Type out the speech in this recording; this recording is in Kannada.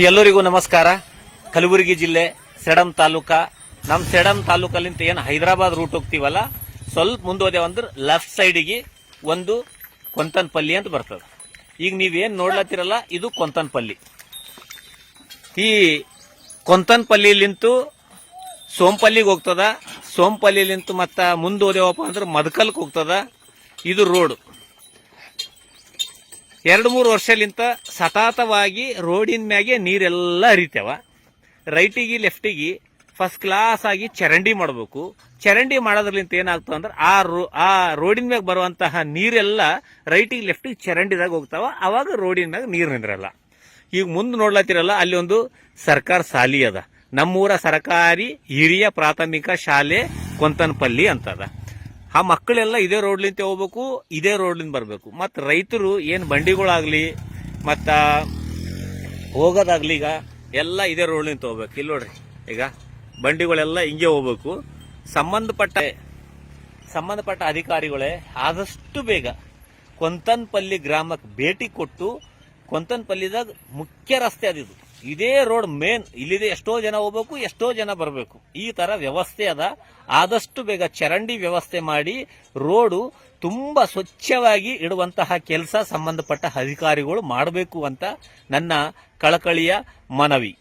ಎಲ್ಲರಿಗೂ ನಮಸ್ಕಾರ. ಕಲಬುರಗಿ ಜಿಲ್ಲೆ ಸೆಡಂ ತಾಲೂಕ. ನಮ್ಮ ಸೆಡಂ ತಾಲೂಕಲ್ಲಿಂತ ಏನು ಹೈದರಾಬಾದ್ ರೂಟ್ ಹೋಗ್ತೀವಲ್ಲ, ಸ್ವಲ್ಪ ಮುಂದೋದೇವ ಅಂದ್ರೆ ಲೆಫ್ಟ್ ಸೈಡಿಗೆ ಒಂದು ಕೊಂತನ್ಪಲ್ಲಿ ಅಂತ ಬರ್ತದೆ. ಈಗ ನೀವೇನ್ ನೋಡ್ಲತ್ತಿರಲ್ಲ, ಇದು ಕೊಂತನ್ಪಲ್ಲಿ. ಈ ಕೊಂತನ್ಪಲ್ಲಿಲಿಂತು ಸೋಂಪಲ್ಲಿಗೆ ಹೋಗ್ತದ. ಸೋಂಪಲ್ಲಿಲಿಂತು ಮತ್ತು ಮುಂದೆ ಹೋದೇವಪ್ಪ ಅಂದ್ರೆ ಮದಕಲ್ಕ್ ಹೋಗ್ತದ. ಇದು ರೋಡ್ ಎರಡು ಮೂರು ವರ್ಷಲಿಂತ ಸತತವಾಗಿ ರೋಡಿನ ಮ್ಯಾಗೆ ನೀರೆಲ್ಲ ಹರಿತೇವ. ರೈಟಿಗೆ, ಲೆಫ್ಟಿಗೆ ಫಸ್ಟ್ ಕ್ಲಾಸ್ ಆಗಿ ಚರಂಡಿ ಮಾಡಬೇಕು. ಚರಂಡಿ ಮಾಡೋದ್ರಲಿಂತ ಏನಾಗ್ತದೆ ಅಂದ್ರೆ ಆ ರೋ, ಆ ರೋಡಿನ ಮ್ಯಾಗ ಬರುವಂತಹ ನೀರೆಲ್ಲ ರೈಟಿಗೆ, ಲೆಫ್ಟಿಗೆ ಚರಂಡಿದಾಗ ಹೋಗ್ತಾವ. ಅವಾಗ ರೋಡಿನ ಮ್ಯಾಗ ನೀರು ನಿಂದ್ರಲ್ಲ. ಈಗ ಮುಂದೆ ನೋಡ್ಲತ್ತಿರಲ್ಲ, ಅಲ್ಲಿ ಒಂದು ಸರ್ಕಾರ ಸಾಲಿ ಅದ. ನಮ್ಮೂರ ಸರ್ಕಾರಿ ಹಿರಿಯ ಪ್ರಾಥಮಿಕ ಶಾಲೆ ಕೊಂತನಪಲ್ಲಿ ಅಂತದ. ಆ ಮಕ್ಕಳೆಲ್ಲ ಇದೇ ರೋಡ್ಲಿಂದ ಹೋಗ್ಬೇಕು, ಇದೇ ರೋಡ್ಲಿಂದ ಬರಬೇಕು. ಮತ್ತು ರೈತರು ಏನು ಬಂಡಿಗಳಾಗಲಿ, ಮತ್ತು ಹೋಗೋದಾಗ್ಲಿ ಈಗ ಎಲ್ಲ ಇದೇ ರೋಡ್ಲಿಂದ ಹೋಗ್ಬೇಕು. ಇಲ್ಲಿ ನೋಡ್ರಿ, ಈಗ ಬಂಡಿಗಳೆಲ್ಲ ಹಿಂಗೆ ಹೋಗ್ಬೇಕು. ಸಂಬಂಧಪಟ್ಟ ಸಂಬಂಧಪಟ್ಟ ಅಧಿಕಾರಿಗಳೇ ಆದಷ್ಟು ಬೇಗ ಕೊಂತನ್ಪಲ್ಲಿ ಗ್ರಾಮಕ್ಕೆ ಭೇಟಿ ಕೊಟ್ಟು, ಕೊಂತನ್ಪಲ್ಲಿದಾಗ ಮುಖ್ಯ ರಸ್ತೆ ಅದಿದು ಇದೇ ರೋಡ್ ಮೇನ್, ಇಲ್ಲಿದೆ ಎಷ್ಟೋ ಜನ ಹೋಗ್ಬೇಕು, ಎಷ್ಟೋ ಜನ ಬರಬೇಕು. ಈ ತರ ವ್ಯವಸ್ಥೆ ಅದ. ಆದಷ್ಟು ಬೇಗ ಚರಂಡಿ ವ್ಯವಸ್ಥೆ ಮಾಡಿ ರೋಡು ತುಂಬಾ ಸ್ವಚ್ಛವಾಗಿ ಇಡುವಂತಹ ಕೆಲಸ ಸಂಬಂಧಪಟ್ಟ ಅಧಿಕಾರಿಗಳು ಮಾಡಬೇಕು ಅಂತ ನನ್ನ ಕಳಕಳಿಯ ಮನವಿ.